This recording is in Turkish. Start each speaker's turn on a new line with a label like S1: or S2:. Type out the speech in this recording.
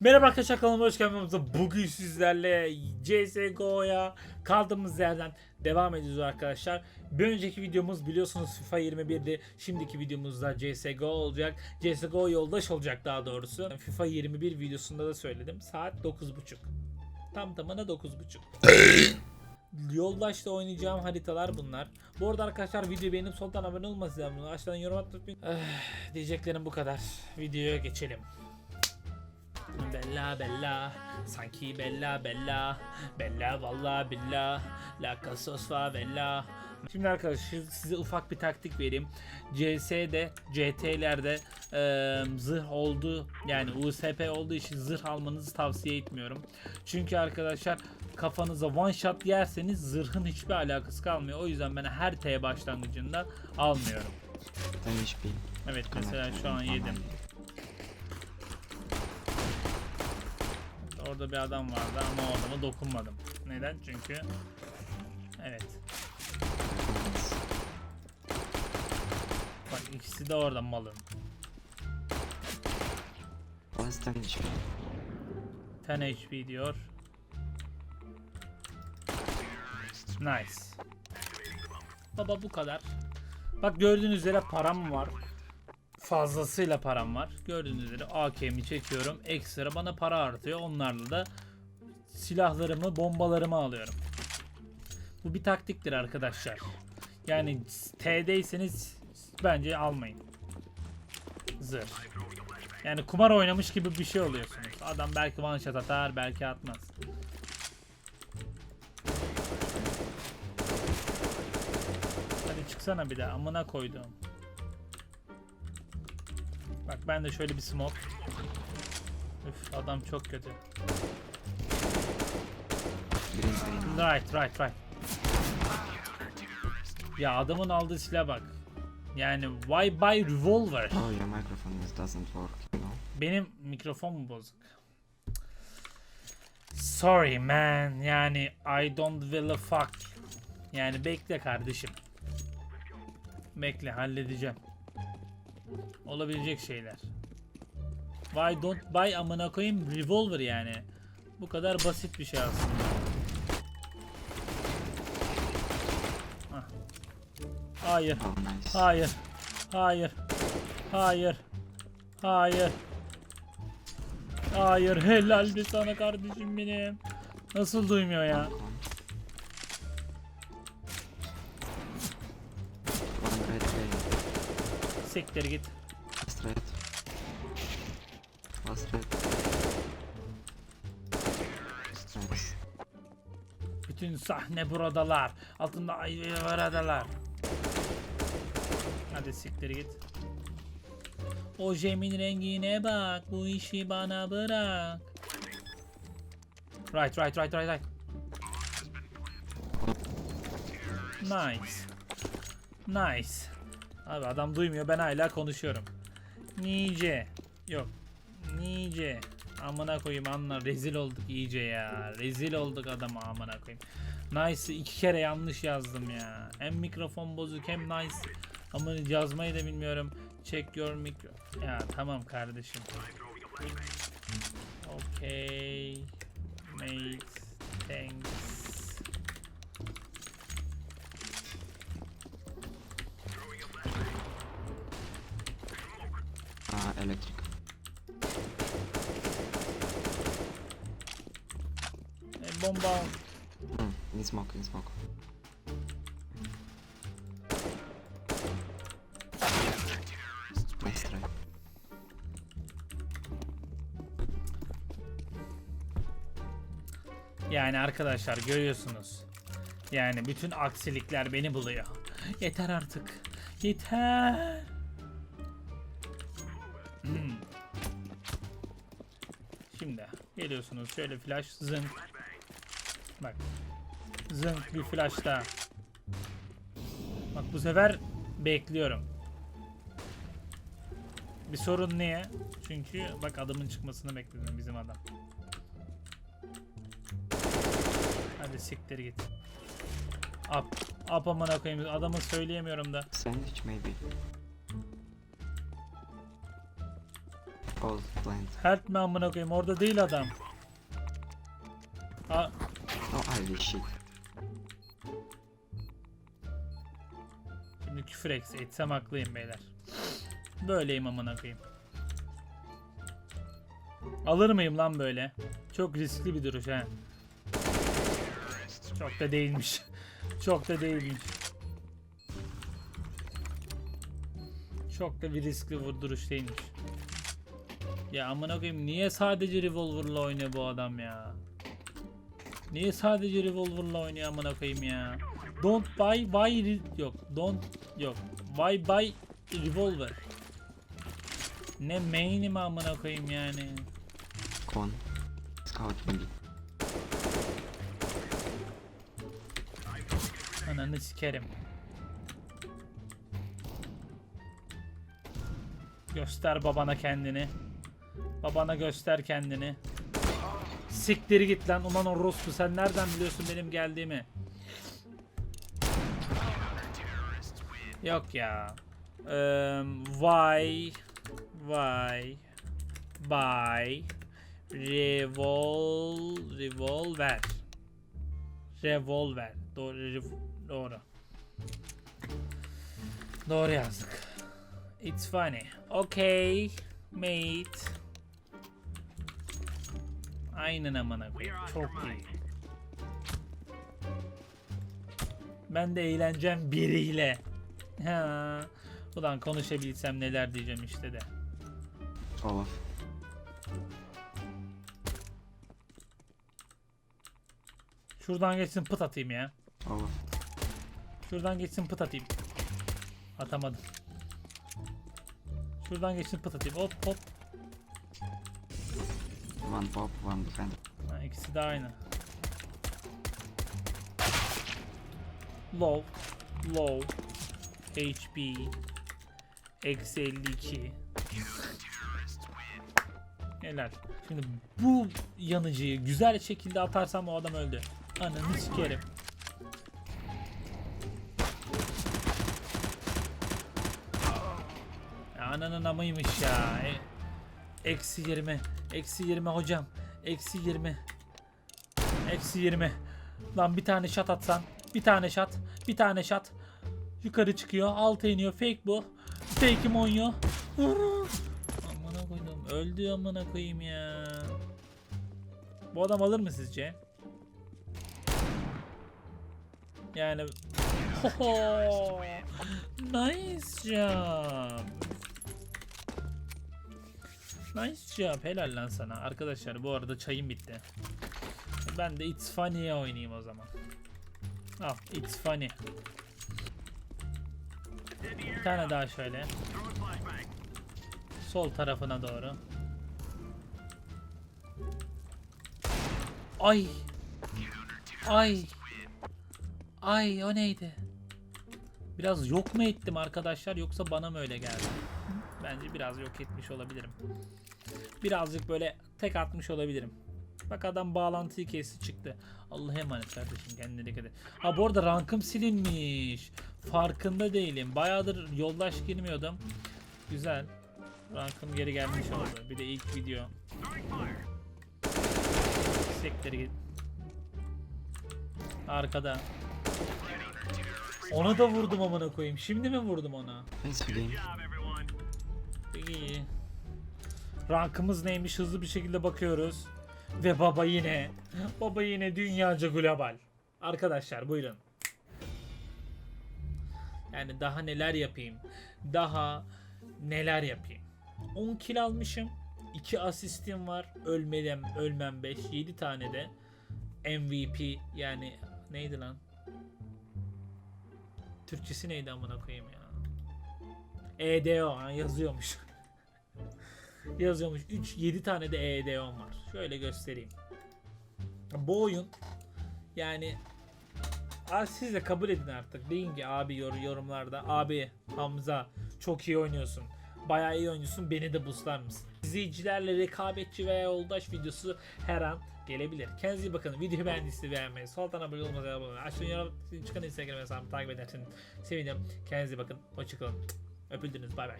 S1: Merhaba arkadaşlar kanalıma hoş geldiniz. Bugün sizlerle CSGO'ya kaldığımız yerden devam ediyoruz arkadaşlar. Bir önceki videomuz biliyorsunuz FIFA 21'di. Şimdiki videomuzda CSGO olacak. CSGO yoldaş olacak daha doğrusu. FIFA 21 videosunda da söyledim. Saat 9.30. Tam tamına 9.30. Yoldaşla oynayacağım haritalar bunlar. Bu arada arkadaşlar videoyu beğenip soldan abone olmasın. Aşağıdan yorum atmayın. Eh, diyeceklerim bu kadar. Videoya geçelim. Bella bella sanki bella bella bella valla billa la casos fa bella Şimdi arkadaşlar size ufak bir taktik vereyim. CS'de, CT'lerde eee zırh oldu yani USP olduğu için zırh almanızı tavsiye etmiyorum. Çünkü arkadaşlar kafanıza one shot yerseniz zırhın hiçbir alakası kalmıyor. O yüzden ben her T başlangıcında almıyorum.
S2: 10 HP.
S1: Evet mesela şu an yedim. Orada bir adam vardı ama o adama dokunmadım. Neden? Çünkü evet. Bak ikisi de orada malın.
S2: Last 10 HP.
S1: 10 HP diyor. Nice. Baba bu kadar. Bak gördüğünüz üzere param var. Fazlasıyla param var. Gördüğünüz üzere AK'mi çekiyorum. Ekstra bana para artıyor. Onlarla da silahlarımı, bombalarımı alıyorum. Bu bir taktiktir arkadaşlar. Yani T'deyseniz bence almayın. Zırh. Yani kumar oynamış gibi bir şey oluyorsunuz. Adam belki one shot atar, belki atmaz. Hadi çıksana bir de amına koydum. Bak ben de şöyle bir smoke. Üf adam çok kötü. Right right right. Ya adamın aldığı silah bak. Yani why buy revolver?
S2: Oh, your microphone doesn't work, you know.
S1: Benim mikrofon mu bozuk? Sorry man. Yani I don't will a fuck. Yani bekle kardeşim. Bekle halledeceğim. Olabilecek şeyler. Why don't buy amına koyayım revolver yani. Bu kadar basit bir şey aslında. Hah. Hayır.
S2: Oh.
S1: Hayır. Hayır. Hayır. Hayır. Hayır. Helal be sana kardeşim benim. Nasıl duymuyor ya?
S2: One. One red green.
S1: Siktir git.
S2: Last red. Nice.
S1: Bütün sahne buradalar. Altında ay buradalar. Hadi siktir git. O jemin rengine bak. Bu işi bana bırak. Right, right, right, right, right. Nice. Nice. Abi adam duymuyor ben hala konuşuyorum. Nice. Yok. Nice. Amına koyayım anla rezil olduk iyice ya. Rezil olduk adama amına koyayım. Nice iki kere yanlış yazdım ya. Hem mikrofon bozuk hem nice. Ama yazmayı da bilmiyorum. Check your mikro. Ya tamam kardeşim. Okay. Mate. Thanks. Bomba.
S2: Hmm, in smoke, in smoke. Nice try.
S1: Yani arkadaşlar görüyorsunuz. Yani bütün aksilikler beni buluyor. Yeter artık. Yeter. Hmm. Şimdi geliyorsunuz şöyle flash zınk. Bak. Zınk bir flash daha. Bak bu sefer bekliyorum. Bir sorun niye? Çünkü bak adamın çıkmasını bekledim bizim adam. Hadi siktir git. Up. Up amına koyayım. Adamı söyleyemiyorum da.
S2: Sandwich maybe. Call plant.
S1: Help me amına koyayım orada değil adam. Ha,
S2: Shit.
S1: şimdi küfür etsem haklıyım beyler. Böyleyim amına koyayım. Alır mıyım lan böyle? Çok riskli bir duruş ha. Çok da değilmiş. Çok da değilmiş. Çok da bir riskli vur duruş değilmiş. Ya amına koyayım niye sadece revolver'la oynuyor bu adam ya? Niye sadece revolver'la oynuyor amına koyayım ya? Don't buy re- yok. Don't yok. Why buy revolver? Ne main'i mi amına koyayım yani?
S2: Con. Scout maybe.
S1: Ananı sikerim. Göster babana kendini. Babana göster kendini. Siktir git lan. Ulan orospu sen nereden biliyorsun benim geldiğimi? Yok ya. Eee why why buy revol revolver. Revolver. Doğru rev- doğru. Doğru yazdık. İt's funny. Okay mate aynen amına koyayım çok iyi ben de eğleneceğim biriyle ha ulan konuşabilsem neler diyeceğim işte de
S2: Olaf.
S1: şuradan geçsin pıt atayım ya
S2: Olaf.
S1: Şuradan geçsin pıt atayım. Atamadım. Şuradan geçsin pıt atayım. Hop hop.
S2: One pop, one defend.
S1: Ha, ikisi de aynı. Low. Low. HP. Eksi 52. Helal. Şimdi bu yanıcıyı güzel şekilde atarsam o adam öldü. Ananı sikerim. Ya ananın amıymış ya. E- Eksi 20. Eksi 20 hocam. Eksi 20. Eksi 20. Lan bir tane shot atsan. Bir tane shot. Bir tane shot. Yukarı çıkıyor. Alta iniyor. Fake bu. Fake'im oynuyor. Amına koydum. Öldü amına koyayım ya. Bu adam alır mı sizce? Yani Hoho. Nice job. Nice job. Helal lan sana. Arkadaşlar bu arada çayım bitti. Ben de It's Funny'ye oynayayım o zaman. Al It's Funny. Bir tane daha şöyle. Sol tarafına doğru. Ay. Ay. Ay o neydi? Biraz yok mu ettim arkadaşlar yoksa bana mı öyle geldi? Bence biraz yok etmiş olabilirim. Birazcık böyle tek atmış olabilirim. Bak adam bağlantıyı kesti çıktı. Allah'a emanet kardeşim kendine dikkat et. Ha bu arada rankım silinmiş. Farkında değilim. Bayağıdır yoldaş girmiyordum. Güzel. Rankım geri gelmiş oldu. Bir de ilk video. Sektere git. Arkada. Ona da vurdum amına koyayım. Şimdi mi vurdum ona?
S2: For game.
S1: İyi. Rankımız neymiş hızlı bir şekilde bakıyoruz. Ve baba yine. Baba yine dünyaca global. Arkadaşlar buyurun. Yani daha neler yapayım? Daha neler yapayım? 10 kill almışım. 2 asistim var. Ölmem, ölmem 5. 7 tane de MVP yani neydi lan? Türkçesi neydi amına koyayım ya? EDO yazıyormuş. Yazıyormuş. 3 7 tane de EDO'm var. Şöyle göstereyim. Bu oyun yani siz de kabul edin artık. Deyin ki abi yor yorumlarda abi Hamza çok iyi oynuyorsun. Bayağı iyi oynuyorsun. Beni de boostlar mısın? İzleyicilerle rekabetçi veya yoldaş videosu her an gelebilir. Kendinize iyi bakın. Videoyu beğendiyseniz beğenmeyi, soldan abone olmayı, abone olmayı, aşağıya yorum çıkan Instagram hesabımı takip ederseniz sevinirim. Kendinize bakın. Hoşçakalın. Öpüldünüz. Bay bay.